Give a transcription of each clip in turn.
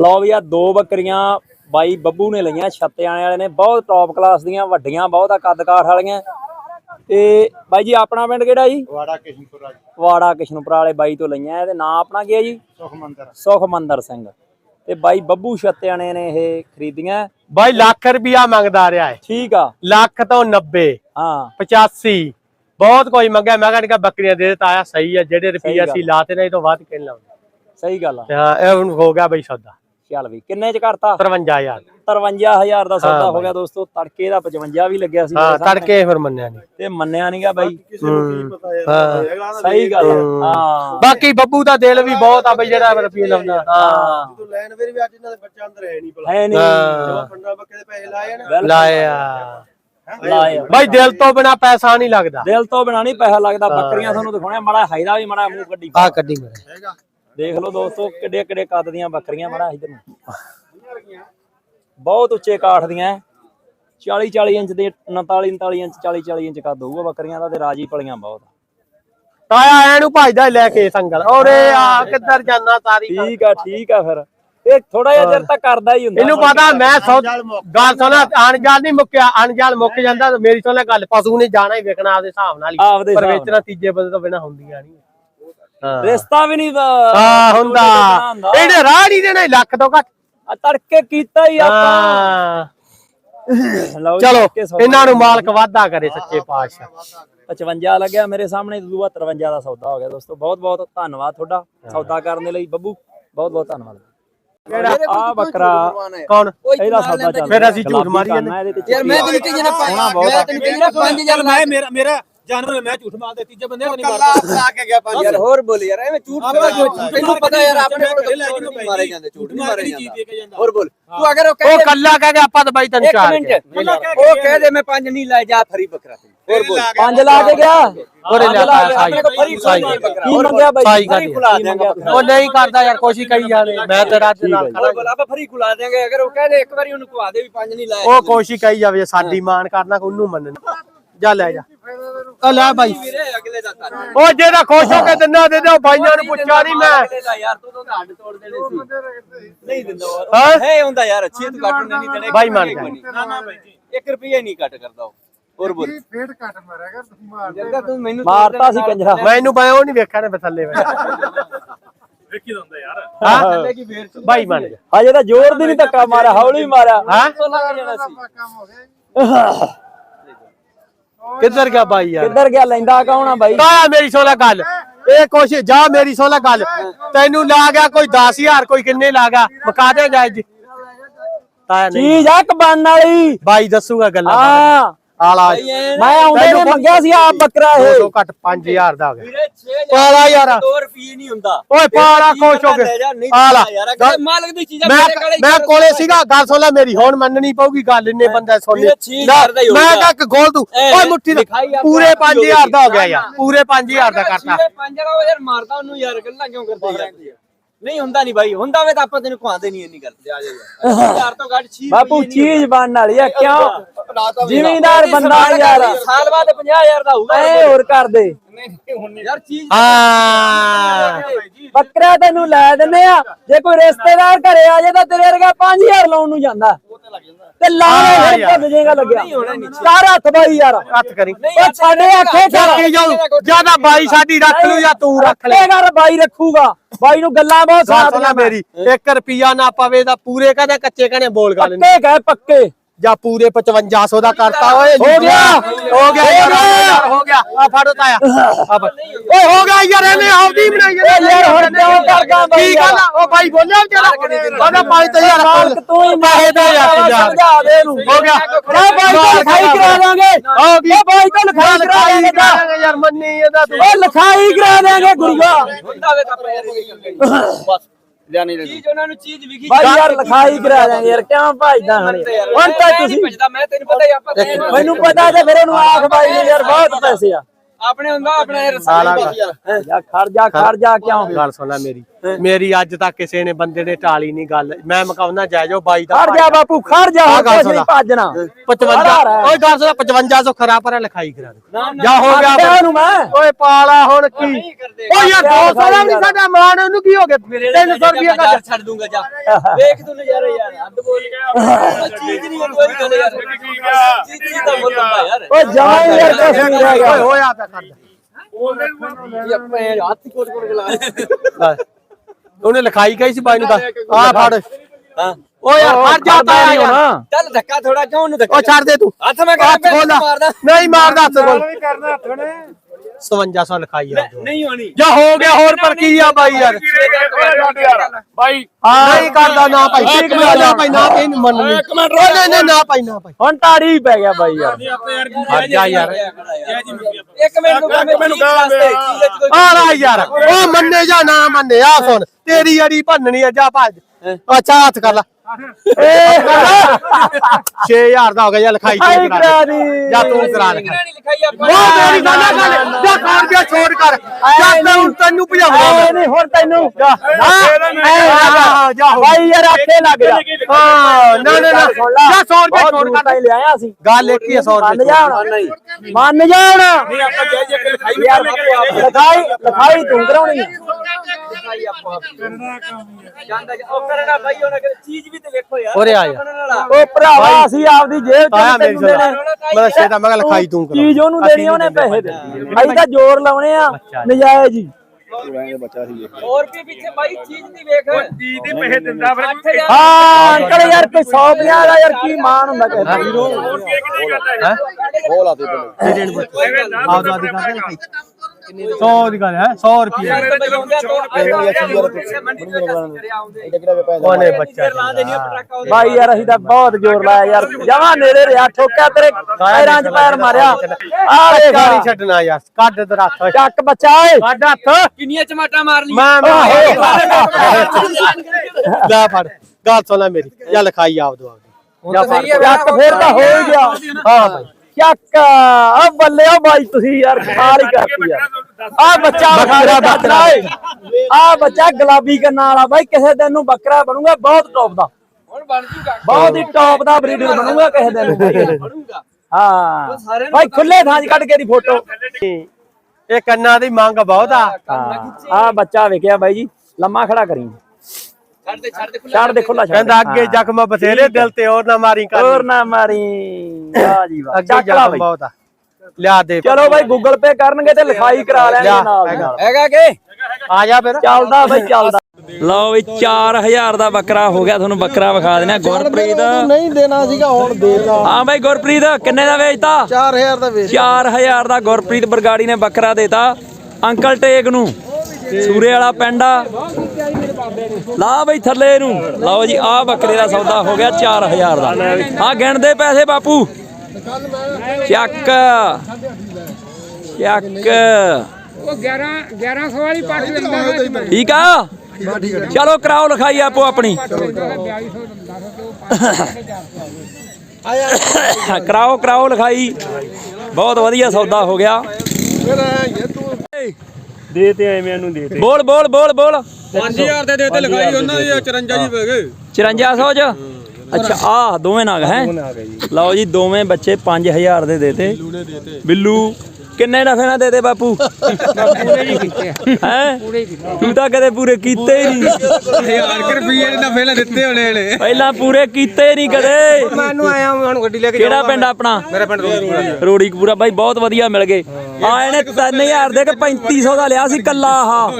ਲਓ ਵੀ ਆ ਦੋ ਬੱਕਰੀਆਂ ਬਾਈ ਬੱਬੂ ਨੇ ਲਈਆਂ ਛੱਤਿਆਂ ਵਾਲੇ ਨੇ ਬਹੁਤ ਟੌਪ ਕਲਾਸ ਦੀਆਂ ਵੱਡੀਆਂ ਬਹੁਤ ਆ ਕੱਦ ਕਾਠ ਵਾਲੀਆਂ। ਤੇ ਬਾਈ ਜੀ ਆਪਣਾ ਪਿੰਡ ਕਿਹੜਾ ਜੀ? ਵਾੜਾ ਕਿਸ਼ਨਪੁਰਾ ਜੀ। ਵਾੜਾ ਕਿਸ਼ਨਪੁਰਾ ਵਾਲੇ ਬਾਈ ਤੋਂ ਲਈਆਂ ਇਹਦੇ ਨਾਂ ਆਪਣਾ ਕੀ ਹੈ ਜੀ? ਸੁਖਮੰਦਰ। ਸੁਖਮੰਦਰ ਸਿੰਘ। ਤੇ ਬਾਈ ਬੱਬੂ ਛੱਤਿਆਣੇ ਨੇ ਇਹ ਖਰੀਦੀਆਂ। ਬਾਈ ਲੱਖ ਰੁਪਿਆ ਮੰਗਦਾ ਰਿਹਾ ਹੈ ਠੀਕ ਆ। ਲੱਖ ਤੋਂ 90 ਹਾਂ। 85 ਬਹੁਤ ਕੋਈ ਮੰਗਿਆ। ਮੈਂ ਕਹਿੰਦਾ ਬੱਕਰੀਆਂ ਦੇ ਦਿੱਤਾ ਆਇਆ ਸਹੀ ਹੈ ਜਿਹੜੇ ਗੱਲ। ਅਸੀਂ ਲਾਤੇ ਨੇ ਇਹ ਤੋਂ ਵੱਧ ਕਿੰਨ ਲਾਉਂਦੇ ਸਹੀ ਗੱਲ ਆ। ਤੇ ਹਾਂ ਇਹ ਹੁਣ ਹੋ ਗਿਆ ਬਈ ਸੌਦਾ। ਚੱਲ ਵੀ ਕਿੰਨੇ ਚ ਕਰਤਾ? 53000 53000 ਦਾ ਸੌਦਾ ਹਾਂ। ਗਿਆ ਦੋਸਤੋ ਤੜਕੇ ਦਾ 55 ਵੀ ਲੱਗਿਆ ਸੀ ਹਾਂ। ਤੜਕੇ ਫਿਰ ਮੰਨਿਆ ਨਹੀਂ ਤੇ ਮੰਨਿਆ ਨਹੀਂਗਾ ਬਾਈ। ਕਿਸੇ ਨੂੰ ਕੀ ਪਤਾ ਯਾਰ ਹਾਂ। ਅਗਲਾ ਨਾ ਸਹੀ ਗੱਲ ਆ। ਹਾਂ। ਬਾਕੀ ਬੱਬੂ ਦਾ ਦਿਲ ਵੀ ਬਹੁਤ ਆ ਬਈ ਜਿਹੜਾ ਰੁਪਈਏ ਲਾਉਂਦਾ ਹਾਂ। ਜਦੋਂ ਲੈਣ ਵੇਰ ਵੀ ਅੱਜ ਇਹਨਾਂ ਦੇ ਬੱਚਾ ਅੰਦਰ ਹੈ ਨਹੀਂ ਭਲਾ। ਹੈ ਨਹੀਂ। ਜਦੋਂ ਪੰਡਾ ਬੱਕੇ ਦੇ ਪੈਸੇ ਲਾਏ ਨਾ। ਲਾਇਆ ਲਾਇਆ ਬਾਈ ਦਿਲ ਤੋਂ ਬਿਨਾ ਪੈਸਾ ਨਹੀਂ ਲੱਗਦਾ। ਦਿਲ ਤੋਂ ਬਿਨਾ ਨਹੀਂ ਪੈਸਾ ਲੱਗਦਾ। ਬੱਕਰੀਆਂ ਤੁਹਾਨੂੰ ਦਿਖਾਉਣੀਆਂ ਮੜਾ ਹਾਈਦਾ ਵੀ ਮੜਾ ਮੂੰਹ ਕੱਢੀ। ਆ ਕੱਢੀ ਮੇਰੇ। ਹੈਗਾ। ਦੇਖ ਲਓ ਦੋਸਤੋ ਕਿੱਡੇ ਕਿੱਡੇ ਕੱਦ ਦੀਆਂ ਬੱਕਰੀਆਂ ਮੜਾ ਇਧਰ ਨੂੰ। ਬਹੁਤ ਉੱਚੇ ਕਾਠ ਦੀਆਂ 40 40 ਇੰਚ ਦੇ 39 39 ਇੰਚ 40 40 ਇੰਚ ਕੱਦ ਹੋਊਗਾ ਬੱਕਰੀਆਂ ਦਾ ਤੇ ਰਾਜੀ ਪਲੀਆਂ ਬਹੁਤ। ਤਾਇਆ ਐ ਨੂੰ ਭਜਦਾ ਲੈ ਕੇ ਸੰਗਲ। ਔਰੇ ਆ ਕਿੱਧਰ ਜਾਣਾ ਸਾਰੀ ਠੀਕ ਆ ਠੀਕ ਆ ਫਿਰ। ਇਹ ਥੋੜਾ ਜਿਹਾ ਚਿਰ ਤੱਕ ਕਰਦਾ ਹੀ ਹੁੰਦਾ। ਇਹਨੂੰ ਪਤਾ ਮੈਂ। ਗੱਲ ਸੁਣਾ ਅਣਜਾਣ ਨਹੀਂ ਮੁੱਕਿਆ ਅਣਜਾਣ ਮੁੱਕ ਜਾਂਦਾ ਤਾਂ ਮੇਰੀ ਸੁਣ ਲੈ ਗੱਲ ਪਸ਼ੂ ਨੇ ਜਾਣਾ ਹੀ ਵੇਖਣਾ ਆਪਦੇ ਹਿਸਾਬ ਨਾਲ ਹੀ। ਪਰ ਵੇਚਣਾ ਤੀਜੇ ਬੰਦੇ ਤੋਂ ਬਿਨਾ ਹੁੰਦੀਆਂ ਨਹੀਂ ਰਿਸ਼ਤਾ ਵੀ ਨਹੀਂ ਹਾਂ ਹੁੰਦਾ। ਇਹਨੇ ਰਾਹ ਨਹੀਂ ਦੇਣਾ ਲੱਖ ਤੋਂ ਘੱਟ। ਆ ਤੜਕੇ ਕੀਤਾ ਹੀ ਆਪਾਂ। ਚਲੋ ਇਹਨਾਂ ਨੂੰ ਮਾਲਕ ਵਾਧਾ ਕਰੇ ਸੱਚੇ ਪਾਤਸ਼ਾਹ। 55 ਲੱਗਿਆ ਮੇਰੇ ਸਾਹਮਣੇ ਦੂਆ 53 ਦਾ ਸੌਦਾ ਹੋ ਗਿਆ। ਦੋਸਤੋ ਬਹੁਤ ਬਹੁਤ ਧੰਨਵਾਦ ਤੁਹਾਡਾ ਸੌਦਾ ਕਰਨ ਦੇ ਲਈ। ਬੱਬੂ ਬਹੁਤ ਬਹੁਤ ਧੰਨਵਾਦ। ਕਿਹੜਾ? ਆ ਬੱਕਰਾ ਕੌਣ? ਇਹਦਾ ਸੌਦਾ ਚੱਲ ਫਿਰ ਅਸੀਂ ਝੂਠ ਮਾਰੀ ਜਾਂਦੇ। ਯਾਰ ਮੈਂ ਤੈਨੂੰ ਕਹੀ ਜਨਾ ਜਨਾ 5000 ਮੈਂ ਮੇਰਾ ਮੇਰਾ ਜਾਨਵਰ ਮੈਂ ਝੂਠ ਮਾਰਦੇ ਤੀਜੇ ਬੰਦੇ ਦਾ ਨਹੀਂ ਕੱਲਾ ਮਾਰਦਾ। ਕੇ ਗਿਆ ਪੰਜ ਯਾਰ ਹੋਰ ਬੋਲ ਯਾਰ ਐਵੇਂ ਝੂਠ ਝੂਠ ਮਾਰ ਤੈਨੂੰ ਪਤਾ ਯਾਰ ਆਪਣੇ ਕੋਲ ਨਹੀਂ ਮਾਰੇ ਜਾਂਦੇ ਝੂਠ ਨਹੀਂ ਮਾਰੇ ਜਾਂਦਾ। ਹੋਰ ਬੋਲ ਤੂੰ ਅਗਰ ਉਹ ਉਹ ਕਹੇ ਕੱਲਾ ਕਹਿ ਕੇ ਆਪਾਂ ਤਾਂ ਬਾਈ ਤੈਨੂੰ ਇੱਕ ਚਾਰ ਉਹ ਕਹਿ ਦੇ ਮੈਂ ਪੰਜ ਨਹੀਂ ਲੈ ਜਾ ਫਰੀ ਬੱਕਰਾ ਹੋਰ ਬੋਲ। ਪੰਜ ਲਾ ਕੇ ਗਿਆ? ਲਿਆ ਲਾ ਕੇ ਸਾਈ ਸਾਈ। ਕੀ ਮੰਗਿਆ ਬਾਈ? ਸਾਈ ਕਰ ਫਰੀ ਖੁਲਾ ਦਿਆਂਗਾ ਉਹ ਨਹੀਂ ਕਰਦਾ ਯਾਰ ਕੋਸ਼ਿਸ਼ ਕਰੀ ਜਾਣੇ ਮੈਂ ਤੇਰਾ ਤੇ ਨਾਲ ਹੋਰ ਬੋਲ ਆਪਾਂ ਫਰੀ ਖੁਲਾ ਦਿਆਂਗੇ ਅਗਰ ਉਹ ਕਹਿ ਦੇ ਇੱਕ ਵਾਰੀ ਉਹਨੂੰ ਖਵਾ ਦੇ ਵੀ ਪੰਜ ਨਹੀਂ ਲਾਇਆ ਉਹ ਕੋਸ਼ਿਸ਼ ਕਰੀ ਜਾਵੇ ਸਾਡੀ ਮਾਨ ਕਰਨਾ ਕਿ ਉਹਨੂੰ ਮੰਨਣਾ। ਜਾ ਲੈ ਜਾ। ਆ ਲੈ ਬਾਈ। ਵੀਰੇ ਅਗਲੇ ਦਾ ਕਰ। ਉਹ ਜਿਹੜਾ ਖੁਸ਼ ਹੋ ਕੇ ਦਿੰਦਾ ਦੇ ਦਿਓ। ਬਾਈਆਂ ਨੂੰ ਪੁੱਛਿਆ ਨਹੀਂ ਮੈਂ। ਅਗਲੇ ਦਾ ਯਾਰ ਤੂੰ ਤਾਂ ਹੱਡ ਤੋੜ ਦੇਣੇ ਸੀ। ਨਹੀਂ ਦਿੰਦਾ ਉਹ। ਹਾਂ? ਹੈ ਹੁੰਦਾ ਯਾਰ ਅੱਛੀ ਤੂੰ ਕੱਟ ਨਹੀਂ ਦੇਣੇ ਬਾਈ ਮੰਨ ਗਿਆ। ਨਾ ਨਾ ਬਾਈ ਜੀ 1 ਰੁਪਿਆ ਨਹੀਂ ਕੱਟ ਕਰਦਾ ਉਹ। ਹੋਰ ਬੋਲ। ਫੇਟ ਕੱਟ ਮਾਰੇਗਾ ਤੂੰ ਮਾਰ ਜਰਗਾ ਤੂੰ ਮੈਨੂੰ ਮਾਰਤਾ ਸੀ ਕੰਜਰਾ। ਮੈਨੂੰ ਬਾਈ ਉਹ ਨਹੀਂ ਵੇਖਿਆ ਨੇ ਥੱਲੇ। ਵੇ ਵੇਖੀ ਹੁੰਦਾ ਯਾਰ। ਹਾਂ? ਥੱਲੇ ਕੀ ਫੇਰ ਤੂੰ ਬਾਈ ਮੰਨ ਗਿਆ। ਹਜੇ ਤਾਂ ਜ਼ੋਰ ਦੀ ਨਹੀਂ ਧੱਕਾ ਮਾਰਿਆ ਹੌਲੀ ਮਾਰਿਆ। ਹਾਂ? ਤੋਂ ਲੱਗ ਜਾਣਾ ਸੀ। ਕੰਮ ਹੋ ਗਿਆ ਕਿੱਧਰ ਗਿਆ ਬਾਈ ਯਾਰ? ਕਿੱਧਰ ਗਿਆ? ਲੈਂਦਾ ਕੌਣ ਆ ਬਾਈ? ਤਾਇਆ ਮੇਰੀ ਸੋਲਾ ਗੱਲ। ਇਹ ਕੋਸ਼ਿਸ਼ ਜਾ ਮੇਰੀ ਸੋਲਾ ਗੱਲ। ਤੈਨੂੰ ਲਾ ਗਿਆ ਕੋਈ 10000 ਕੋਈ ਕਿੰਨੇ ਲਾ ਗਿਆ? ਮੁਕਾ ਦੇ ਜਾਇਜ਼ ਤਾਇਆ ਨਹੀਂ। ਚੀਜ਼ ਆ ਕਬਨ ਵਾਲੀ। ਬਾਈ ਦੱਸੂਗਾ ਗੱਲਾਂ ਹਾਂ। ਆਲਾ ਮੈਂ ਆਉਂਦੇ ਨੇ ਮੰਗਿਆ ਸੀ ਆਪ ਬੱਕਰਾ ਇਹ। 200 ਘੱਟ 5000 ਦਾ ਹੋ ਗਿਆ। ਵੀਰੇ 6 ਪਾਲਾ ਯਾਰ। 2 ਰੁਪਏ ਨਹੀਂ ਹੁੰਦਾ। ਓਏ ਪਾਲਾ ਖੁਸ਼ ਹੋ ਨਹੀਂ ਆਲਾ। ਮਾਲਕ ਦੀ ਚੀਜ਼ਾਂ ਮੈਂ ਮੇਰੇ ਕੋਲੇ ਮੈਂ ਕੋਲੇ ਸੀਗਾ ਗੱਲ ਸੁਣ ਲੈ ਮੇਰੀ ਹੁਣ ਮੰਨਣੀ ਪਊਗੀ ਗੱਲ ਇੰਨੇ ਬੰਦੇ ਸੁਣਨੇ। ਮੈਂ। ਕਿਹਾ ਕਿ ਗੋਲ ਤੂੰ। ਓਏ ਮੁੱਠੀ ਪੂਰੇ ਆਪੀ 5000 ਦਾ ਹੋ ਗਿਆ। ਯਾਰ ਪੂਰੇ 5000 ਦਾ ਕਰਤਾ। ਪੰਜ ਦਾ ਉਹ ਯਾਰ ਮਾਰਦਾ ਉਹਨੂੰ ਯਾਰ ਗੱਲਾਂ ਕਿਉਂ ਕਰਦੇ ਯਾਰ ਨਹੀਂ ਹੁੰਦਾ ਨਹੀਂ ਬਾਈ ਹੁੰਦਾ ਵੇ ਤਾਂ ਆਪਾਂ ਤੈਨੂੰ ਖਵਾਉਂਦੇ ਨਹੀਂ ਇੰਨੀ ਗੱਲ। ਆ ਜਾ ਯਾਰ ਯਾਰ ਤੋਂ ਘੱਟ ਛੀ ਬਾਪੂ ਚੀਜ਼ ਬਣਨ ਵਾਲੀ ਆ ਕਿਉਂ? ਜ਼ਿਮੀਂਦਾਰ ਬੰਦਾ ਯਾਰ। ਸਾਲ ਬਾਅਦ 50000 ਦਾ ਹੋਊਗਾ। ਐ ਹੋਰ ਕਰ ਦੇ। ਯਾਰ ਚੀਜ਼ ਹਾਂ। ਬੱਕਰਾ ਤੈਨੂੰ ਲੈ ਦਿੰਨੇ ਆ। ਜੇ ਕੋਈ ਰਿਸ਼ਤੇਦਾਰ ਘਰੇ ਆ ਜਾਏ ਤਾਂ ਤੇਰੇ ਵਰਗਾ 5000 ਲਾਉਣ ਨੂੰ ਜਾਂਦਾ। ਤੇ ਲਾਵੇ ਹਾਂ ਫਿਰ ਯਾਰ। ਭੱਜ ਜਾਏਗਾ ਲੱਗਿਆ। ਨਹੀਂ ਹੋਣਾ ਨਹੀਂ। ਚਾਰ ਹੱਥ ਬਾਈ ਯਾਰ। ਹੱਥ ਕਰੀ। ਉਹ ਸਾਡੇ ਆਖੇ ਚੱਕੀ ਜਾਊ ਜ਼ਿਆਦਾ ਬਾਈ ਸਾਡੀ ਰੱਖ ਲੂ ਜਾਂ ਤੂੰ ਰੱਖ ਲੈ। ਰੱਖੇਗਾ ਬਾਈ ਰੱਖੂਗਾ। ਬਾਈ ਨੂੰ ਗੱਲਾਂ ਬਹੁਤ ਸਾਥ ਮੇਰੀ। 1 ਰੁਪਿਆ ਨਾ ਪਵੇ ਤਾਂ ਪੂਰੇ ਕਹਦੇ ਕੱਚੇ ਕਹਨੇ ਬੋਲ ਗੱਲ ਪੱਕੇ ਗਏ ਪੱਕੇ। ਜਾਂ ਪੂਰੇ 5500 ਦਾ ਕਰਤਾ ਓਏ ਹੋ ਗਿਆ। ਹੋ ਗਿਆ ਯਾਰ ਹੋ ਗਿਆ। ਆ ਫੜੋ ਤਾਇਆ। ਓਏ ਹੋ ਗਿਆ ਯਾਰ ਇਹਨੇ ਆਪਦੀ ਬਣਾਈ ਯਾਰ ਹੁਣ ਕਿਉਂ ਕਰਦਾ ਬਾਈ ਕੀ ਗੱਲ ਆ? ਉਹ ਬਾਈ ਬੋਲਿਆ ਵਿਚਾਰਾ ਉਹਦਾ ਪਾਣੀ ਤੇ ਯਾਰ ਤੂੰ ਹੀ ਪੈਸੇ ਦੇ ਯਾਰ ਸਮਝਾ ਦੇ ਇਹਨੂੰ। ਹੋ ਗਿਆ। ਜਾ ਬਾਈ ਤੋਂ ਲਿਖਾਈ ਕਰਾ ਗਈ। ਉਹ ਬਾਈ ਤੋਂ ਲਿਖਾਈ ਕਰਾ। ਕਰਾਂਗੇ ਯਾਰ ਮੰਨੀ ਇਹਦਾ ਤੂੰ। ਉਹ ਲਿਖਾਈ ਕਰਾ ਦਾਂਗੇ ਗੁਰੂਆ ਬਸ। ਲਿਆਣੀ ਲੈ ਚੀਜ਼ ਉਹਨਾਂ ਨੂੰ ਚੀਜ਼ ਵਿਖੀ ਯਾਰ ਲਿਖਾਈ ਕਰਾ ਦਾਂਗੇ ਯਾਰ ਕਿਉਂ ਭਜਦਾ ਹਣ ਹੁਣ ਤਾਂ ਤੁਸੀਂ ਭਜਦਾ ਮੈਂ ਤੈਨੂੰ ਪਤਾ ਹੀ ਆਪਾਂ ਤੈਨੂੰ ਮੈਨੂੰ ਪਤਾ ਤੇ ਫਿਰ ਉਹਨੂੰ ਆਖ ਬਾਈ ਨੇ ਯਾਰ ਬਹੁਤ ਪੈਸੇ ਆ। ਆਪਣੇ ਹੁੰਦਾ ਆਪਣੇ ਰਸਾਲਾ ਜਾ ਖੜ ਜਾ ਖੜ ਜਾ ਕਿਉਂ? ਗੱਲ ਸੁਣ ਲੈ ਮੇਰੀ। ਮੇਰੀ ਅੱਜ ਤੱਕ ਕਿਸੇ ਨੇ ਬੰਦੇ ਨੇ ਟਾਲੀ ਨਹੀਂ ਗੱਲ। ਮੈਂ ਮਕਾਉਣਾ ਜਾਇ ਜੋ ਬਾਈ ਦਾ ਖੜ ਜਾ ਬਾਪੂ ਖੜ ਜਾ ਕੁਛ ਨਹੀਂ। ਭੱਜਣਾ। 55 ਓਏ ਗੱਲ ਸੁਣ 5500 ਖਰਾ ਪਰ ਲਿਖਾਈ ਕਰਾ ਦੇ। ਜਾ ਹੋ ਗਿਆ। ਉਹਨੂੰ ਮੈਂ। ਓਏ ਪਾਲਾ ਹੁਣ ਕੀ? ਕਰਦੇ। ਓ ਯਾਰ 200 ਦਾ ਵੀ ਨੀ ਸਾਡਾ ਮਾਨ ਉਹਨੂੰ ਕੀ ਹੋ ਗਿਆ? 300 ਰੁਪਏ ਦਾ ਛੱਡ ਦੂੰਗਾ ਜਾ। ਵੇਖ ਤੂੰ ਨਜ਼ਾਰੇ ਯਾਰ ਅੱਧ ਬੋਲ। ਗਿਆ ਚੀਜ਼ ਨਹੀਂ ਕੋਈ ਗੱਲ ਯਾਰ। ਚੀਜ਼ ਦਾ ਮੁੱਲ ਹੁੰਦਾ ਯਾਰ। ਓਏ ਹੀ ਯਾਰ ਨਹੀਂ ਰਹਿ ਓਏ ਹੋਇਆ ਤਾਂ ਕਰ। ਇਹ ਆਪਣੇ ਹੱਥ ਕੋਟ ਕੋਟ ਗਲਾ। ਲੈ। ਉਹਨੇ ਲਿਖਾਈ ਕਹੀ ਸੀ ਬਾਈ ਨੂੰ ਦੱਸ ਆ ਫੜ। ਹਾਂ। ਓ ਯਾਰ ਫੜ ਜਾ ਤਾ ਯਾਰ। ਚੱਲ ਧੱਕਾ ਥੋੜਾ ਕਿਉਂ ਉਹਨੂੰ ਧੱਕਾ? ਓ ਛੱਡ ਦੇ ਤੂੰ। ਹੱਥ ਮੈਂ ਕਰ ਮਾਰਦਾ। ਨਹੀਂ ਮਾਰਦਾ ਹੱਥ ਵੀ ਕਰਨਾ ਹੱਥ ਨੇ 5700 ਲਿਖਾਈ ਆ ਨਹੀਂ ਹੋਣੀ। ਜਾ ਹੋ ਗਿਆ ਹੋਰ ਪਰ ਕੀ ਆ ਬਾਈ ਯਾਰ। ਬਾਈ ਨਹੀਂ ਕਰਦਾ ਨਾ ਭਾਈ ਇੱਕ ਮਿੰਟ ਨਾ ਭਾਈ ਨਾ ਇਹਨੂੰ ਮੰਨ ਲਈ। ਇੱਕ ਮਿੰਟ ਓ ਨਹੀਂ ਨਹੀਂ ਨਾ ਭਾਈ ਨਾ ਭਾਈ। ਹੁਣ ਤਾੜੀ ਪੈ ਗਿਆ ਬਾਈ ਯਾਰ। ਯਾਰ ਹਟ ਜਾ ਯਾਰ। ਇੱਕ ਮਿੰਟ ਨੂੰ ਮੈਨੂੰ ਆ ਯਾਰ ਉਹ ਮੰਨੇ ਜਾਂ ਨਾ ਮੰਨੇ ਆ ਸੁਣ ਤੇਰੀ ਅੜੀ ਭੰਨਣੀ ਆ ਜਾ ਭੱਜ। ਅੱਛਾ ਹੱਥ ਕਰ ਲਾ। 6000 ਦਾ ਹੋ ਗਿਆ ਜਾਂ ਲਿਖਾਈ ਤੂੰ ਕਰਾ ਦੇ। ਜਾਂ ਤੂੰ ਕਰਾ ਨਹੀਂ ਆਪਾਂ ਉਹ ਮੇਰੀ ਗੱਲ ਨਾ ਗੱਲ ਜਾ ਕਾਰ ਰੁਪਿਆ ਛੋੜ ਕਰ। ਜਾ ਤੈਨੂੰ ਤੈਨੂੰ ਭਜਾਉਂਦਾ ਨਹੀਂ ਹੁਣ ਤੈਨੂੰ। ਜਾ। ਹਾਂ ਜਾ ਹੋ। ਬਾਈ ਯਾਰ ਆਖੇ ਲੱਗ ਜਾ। ਹਾਂ ਨਾ ਨਾ ਨਾ। ਲਾ। ਜਾ 100 ਰੁਪਏ ਛੋੜ ਕਰ। ਤਾਈਂ ਲਿਆਇਆ ਸੀ। ਗੱਲ ਇੱਕ ਹੀ ਆ 100 ਮੰਨ ਰੁਪਏ ਜਾ ਹੁਣ ਮੰਨ ਜਾ ਹੁਣ ਨਹੀਂ ਆਪਾਂ ਜਾਇ ਜੇ ਲਿਖਾਈ ਲਿਖਾਈ ਲਿਖਾਈ ਤੂੰ ਕਰਾਉਣੀ ਆ। ਲਿਖਾਈ ਆਪਾਂ ਜਾਂਦਾ ਉਹ ਕਰਨਾ ਭਾਈ ਉਹਨਾਂ ਕਿ ਚੀਜ਼ ਵੀ ਤੇ ਵੇਖੋ ਯਾਰ ਉਰੇ ਆ ਵਾਲਾ। ਉਹ ਭਰਾਵਾ ਅਸੀਂ ਆਪਦੀ ਜੇਬ ਆਇਆ ਚ ਮੇਰੀ ਤੈਨੂੰ ਦੇਣੇ ਸੁਣ ਮੈਂ ਸ਼ੇਤਾ ਮੈਂ ਕਿਹਾ ਲਿਖਾਈ ਤੂੰ ਕਰਾ। ਚੀਜ਼ ਉਹਨੂੰ ਦੇਣੀ ਉਹਨੇ ਪੈਸੇ ਦੇ ਅਸੀਂ ਤਾਂ ਜ਼ੋਰ ਲਾਉਣੇ ਆ ਨਜਾਇਜ਼ ਹੀ। ਹੋਰ ਵੀ ਪਿੱਛੇ ਭਾਈ ਚੀਜ਼ ਦੀ ਵੇਖ। ਜੀ ਦੇ ਪੈਸੇ ਦਿੰਦਾ ਫਿਰ ਅੱਠ ਹਜ਼ਾਰ ਹਾਂ ਅੰਕਲ ਯਾਰ ਕੋਈ 150 ਦਾ ਯਾਰ ਕੀ ਮਾਣ ਹੁੰਦਾ ਕਿਸੇ ਦਾ? ਹੋਰ ਕੀ ਕਿਹਦੀ ਗੱਲ ਹੈ? ਆਹ ਦਾ ਦੀ ਗੱਲ ਲਿਖਾਈ 100 ਦੀ ਗੱਲ ਹੈ 100 ਰੁਪਏ ਉਹਨੇ ਬੱਚਾ ਭਾਈ ਯਾਰ ਅਸੀਂ ਤਾਂ ਬਹੁਤ ਜ਼ੋਰ ਲਾਇਆ ਯਾਰ। ਜਮਾ ਨੇੜੇ ਰਿਆ ਠੋਕਿਆ ਤੇਰੇ ਪੈਰਾਂ 'ਚ ਪੈਰ ਮਾਰਿਆ। ਆ ਵੇਖ ਗਾੜੀ ਛੱਡਣਾ ਯਾਰ ਕੱਢ ਤੇ ਰੱਖ। ਚੱਕ ਬੱਚਾ ਓਏ। ਕੱਢ ਹੱਥ। ਕਿੰਨੀਆਂ ਚਮਾਟਾਂ ਮਾਰ ਲਈ ਲੈ ਫੜ ਗੱਲ ਸੁਣ ਲੈ ਮੇਰੀ। ਜਾਂ ਲਿਖਾਈ ਆਪ ਦੋ। ਜਾ ਫੜ। ਚੱਕ ਫੇਰ ਤਾਂ ਹੋ ਹੀ ਗਿਆ। ਹਾਂ ਭਾਈ ਚੱਕ। ਆ ਬੱਲੇ ਆ ਬਾਈ ਤੁਸੀਂ ਯਾਰ ਖਾਲ ਹੀ ਕਰਤੀ ਯਾਰ। ਆ ਬੱਚਾ ਬੱਕਰਾ ਬੱਕਰਾ। ਆ ਬੱਚਾ ਗੁਲਾਬੀ ਕੰਨਾਂ ਵਾਲਾ ਬਾਈ ਕਿਸੇ ਦਿਨ ਨੂੰ ਬੱਕਰਾ ਬਣੂਗਾ ਬਹੁਤ ਟੌਪ ਦਾ। ਹੁਣ ਬਣ ਜੂਗਾ। ਬਹੁਤ ਹੀ ਟੌਪ ਦਾ ਬਰੀਡਰ ਬਣੂਗਾ ਕਿਸੇ ਦਿਨ ਨੂੰ ਬਣੂਗਾ। ਹਾਂ। ਬਾਈ ਖੁੱਲੇ ਥਾਂ 'ਚ ਕੱਢ ਕੇ ਦੀ ਫੋਟੋ ਇਹ ਕੰਨਾਂ ਦੀ ਮੰਗ ਬਹੁਤ ਆ। ਆ ਬੱਚਾ ਵੇਖਿਆ ਬਾਈ ਜੀ ਲੰਮਾ ਖੜਾ ਕਰੀ। ਛੱਡ ਦੇ ਛੱਡ ਦੇ ਖੁੱਲਾ ਛੱਡ ਕਹਿੰਦਾ ਅੱਗੇ ਜ਼ਖਮ ਬਥੇਰੇ ਦਿਲ ਤੇ ਹੋਰ ਨਾ ਮਾਰੀ ਹੋਰ ਕਰ ਨਾ ਮਾਰੀ। ਵਾਹ ਜੀ ਵਾਹ। ਅੱਗੇ ਜ਼ਖਮ ਬਹੁਤ ਆ। ਲਿਆ ਦੇ ਚਲੋ ਬਾਈ ਗੂਗਲ ਪੇ ਕਰਨਗੇ ਤੇ ਲਿਖਾਈ ਕਰਾ ਲੈਣਗੇ ਨਾਲ। ਹੈਗਾ। ਕਿ? ਆ ਜਾ ਫਿਰ। ਚੱਲਦਾ ਬਈ ਚੱਲਦਾ। ਲਓ ਵੀ 4000 ਦਾ ਬੱਕਰਾ ਹੋ ਗਿਆ ਤੁਹਾਨੂੰ ਬੱਕਰਾ ਵਿਖਾ ਦੇਣਾ ਗੁਰਪ੍ਰੀਤ। ਨਹੀਂ ਦੇਣਾ ਸੀਗਾ ਹੁਣ ਦੇਤਾ ਹਾਂ ਬਾਈ ਗੁਰਪ੍ਰੀਤ ਕਿੰਨੇ ਦਾ ਵੇਚਤਾ? 4000 ਦਾ ਵੇਚ 4000 ਦਾ ਗੁਰਪ੍ਰੀਤ ਬਰਗਾੜੀ ਨੇ ਬੱਕਰਾ ਦੇਤਾ ਅੰਕਲ ਟੇਕ ਨੂੰ। ਸੂਰੇ ਵਾਲਾ ਪਿੰਡ ਆ। ਲਾ ਬਈ ਥੱਲੇ ਨੂੰ ਲਓ ਜੀ ਆਹ ਬੱਕਰੇ ਦਾ ਸੌਦਾ ਹੋ ਗਿਆ 4000 ਦਾ। ਆ ਗਿਣਦੇ ਪੈਸੇ ਬਾਪੂ। ਚੱਕ। ਚੱਕ। ਉਹ 11 1100 ਵਾਲੀ ਪੱਟ ਲੈਂਦਾ ਠੀਕ ਆ? ਚਲੋ ਕਰਾਓ ਲਿਖਾਈ ਆਪੋ ਆਪਣੀ। 4200 ਕਰਾਓ। ਕਰਾਓ ਲਿਖਾਈ। ਬਹੁਤ ਵਧੀਆ ਸੌਦਾ ਹੋ ਗਿਆ। ਦੇ ਤੇ ਐਵੇਂ ਨੂੰ ਦੇ ਬੋਲ ਬੋਲ ਬੋਲ ਬੋਲ। 5000 ਦੇ ਦੇ ਤੇ ਲਿਖਾਈ ਉਹਨਾਂ ਦੀ 54 ਜੀ ਪੈ ਗਏ। 5400 ਚ? ਅੱਛਾ ਆ ਦੋਵੇਂ ਨਾਗ ਹੈ? ਲਓ ਜੀ ਦੋਵੇਂ ਬੱਚੇ 5000 ਦੇ ਦੇਤੇ ਬਿੱਲੂ ਕਿੰਨੇ ਨਫੇ ਨਾਲ ਦੇਤੇ ਬਾਪੂ? ਪੂਰੇ ਨਹੀਂ ਕੀਤੇ ਹੈ? ਪੂਰੇ ਹੀ ਕੀਤੇ ਤੂੰ ਤਾਂ ਕਦੇ ਪੂਰੇ ਕੀਤੇ ਹੀ ਨਹੀਂ। ਹਜ਼ਾਰ ਕਿ ਰੁਪਏ ਦੇ ਨਫੇ ਨਾਲ ਦਿੱਤੇ ਹੋਣੇ ਨੇ ਪਹਿਲਾਂ ਪੂਰੇ ਕੀਤੇ ਹੀ ਨਹੀਂ ਕਦੇ। ਮੈਨੂੰ ਆਇਆ ਹੁਣ ਗੱਡੀ ਲੈ ਕਿਹੜਾ ਪਿੰਡ ਆਪਣਾ? ਮੇਰਾ ਪਿੰਡ ਰੋੜੀਪੁਰਾ। ਰੋੜੀਪੂਰਾ। ਬਾਈ ਬਹੁਤ ਵਧੀਆ ਮਿਲ ਗਏ। ਆ ਇਹਨੇ 3000 ਦੇ ਕੇ 3500 ਦਾ ਲਿਆ ਸੀ ਕੱਲਾ ਆਹ।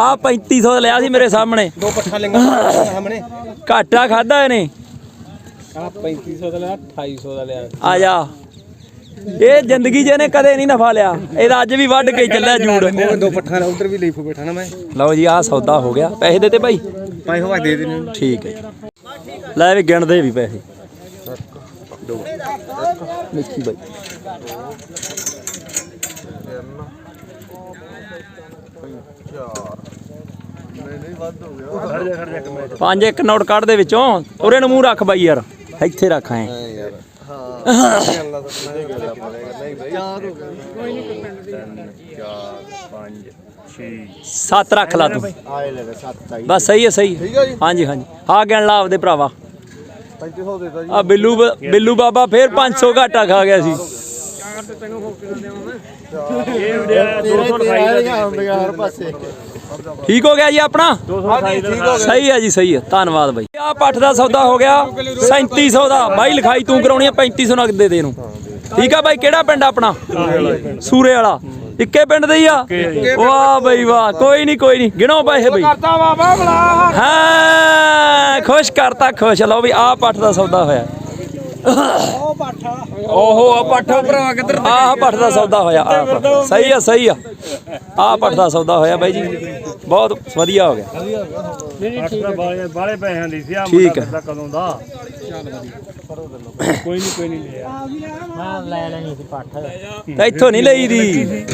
ਆ 3500 ਦਾ ਲਿਆ ਸੀ ਮੇਰੇ ਸਾਹਮਣੇ। ਦੋ ਪੱਠਾ ਲਿੰਗਾ ਸਾਹਮਣੇ। ਘਾਟਾ ਖਾਦਾ ਇਹਨੇ। ਆ 3500 ਦਾ ਲਿਆ 2800 ਦਾ ਲਿਆ। ਆ ਜਾ। ਇਹ ਜ਼ਿੰਦਗੀ 'ਚ ਇਹਨੇ ਕਦੇ ਨਹੀਂ ਨਫਾ ਲਿਆ। ਇਹਦਾ ਅੱਜ ਵੀ ਵੱਢ ਕੇ ਚੱਲਿਆ ਜੂੜ। ਦੋ ਪੱਠਾ ਨਾਲ ਉਧਰ ਵੀ ਲਈ ਫੋ ਬੈਠਾ ਨਾ ਮੈਂ। ਲਓ ਜੀ ਆਹ ਸੌਦਾ ਹੋ ਗਿਆ। ਪੈਸੇ ਦਿੱਤੇ ਭਾਈ? ਪਾਈ ਹੋਵਾ ਦੇ ਦੇ ਠੀਕ ਹੈ ਜੀ। ਲੈ ਵੀ ਗਿਣਦੇ ਵੀ ਪੈਸੇ। ਦੋ ਮਿੱਠੀ ਬਾਈ। ਪੰਜ ਇੱਕ ਨੋਟ ਕੱਢ ਦੇ ਵਿੱਚੋਂ। ਉਰੇ ਨੂੰ ਮੂੰਹ ਰੱਖ ਬਾਈ ਯਾਰ। ਇੱਥੇ ਰੱਖ ਐ। 7 ਰੱਖ ਲਾ ਤੂੰ। ਆਏ ਲੈ 7 ਚਾਹੀਦੇ ਬਸ ਸਹੀ ਹੈ ਸਹੀ ਹੈ। ਹਾਂਜੀ ਹਾਂਜੀ। ਆ ਗਿਣ ਲਾ ਆਪਦੇ ਭਰਾਵਾ। 3500 ਦੇਤਾ ਜੀ। ਆ ਬਿੱਲੂ ਬਿੱਲੂ ਬਾਬਾ ਫੇਰ 500 ਘਾਟਾ ਖਾ ਗਿਆ ਸੀ। ਤੇਰੇ ਤੇਰੇ ਹੁੰਦੀਆਂ ਹਰ ਪਾਸੇ। ਠੀਕ ਹੋ ਗਿਆ ਜੀ ਆਪਣਾ? ਸਹੀ ਹੈ ਜੀ ਸਹੀ ਹੈ। ਧੰਨਵਾਦ ਬਾਈ। ਆ ਪੱਠ ਦਾ ਸੌਦਾ ਹੋ ਗਿਆ 3700 ਦਾ। ਬਾਈ ਲਿਖਾਈ ਤੂੰ ਕਰਾਉਣੀ ਆ 3500 ਨਗਦ ਦੇ ਦੇ ਇਹਨੂੰ। ਠੀਕ ਆ ਬਾਈ ਕਿਹੜਾ ਪਿੰਡ ਆਪਣਾ? ਸੂਰੇ ਵਾਲਾ। ਇੱਕੇ ਪਿੰਡ ਦੇ ਹੀ ਆ? ਵਾਹ ਬਈ ਵਾਹ। ਕੋਈ ਨਹੀਂ ਕੋਈ ਨਹੀਂ। ਗਿਣੋ ਪੈਸੇ ਬਈ। ਕਰਤਾ ਬਾਬਾ ਬਲਾ। ਹਾਂ ਖੁਸ਼ ਕਰਤਾ ਖੁਸ਼। ਲਓ ਵੀ ਆ ਪੱਠ ਦਾ ਸੌਦਾ ਹੋਇਆ। ਓਹੋ ਆ ਪਾਠਾ ਭਰਾ ਕਿੱਧਰ ਆਹ ਪੱਠ ਦਾ ਸੌਦਾ ਹੋਇਆ ਆਹ ਪੱਠ। ਸਹੀ ਆ ਸਹੀ ਆ। ਆਹ ਪੱਠ ਦਾ ਸੌਦਾ ਹੋਇਆ ਬਾਈ ਜੀ। ਬਹੁਤ ਵਧੀਆ ਹੋ ਗਿਆ। ਬਾਲੇ ਬਾਲੇ ਪੈਸਿਆਂ ਦੀ ਸੀ ਆ। ਠੀਕ ਹੈ ਮੁੰਡਾ ਕਦੋਂ ਦਾ ਤਾਂ ਇੱਥੋਂ ਨਹੀਂ ਲਈ ਦੀ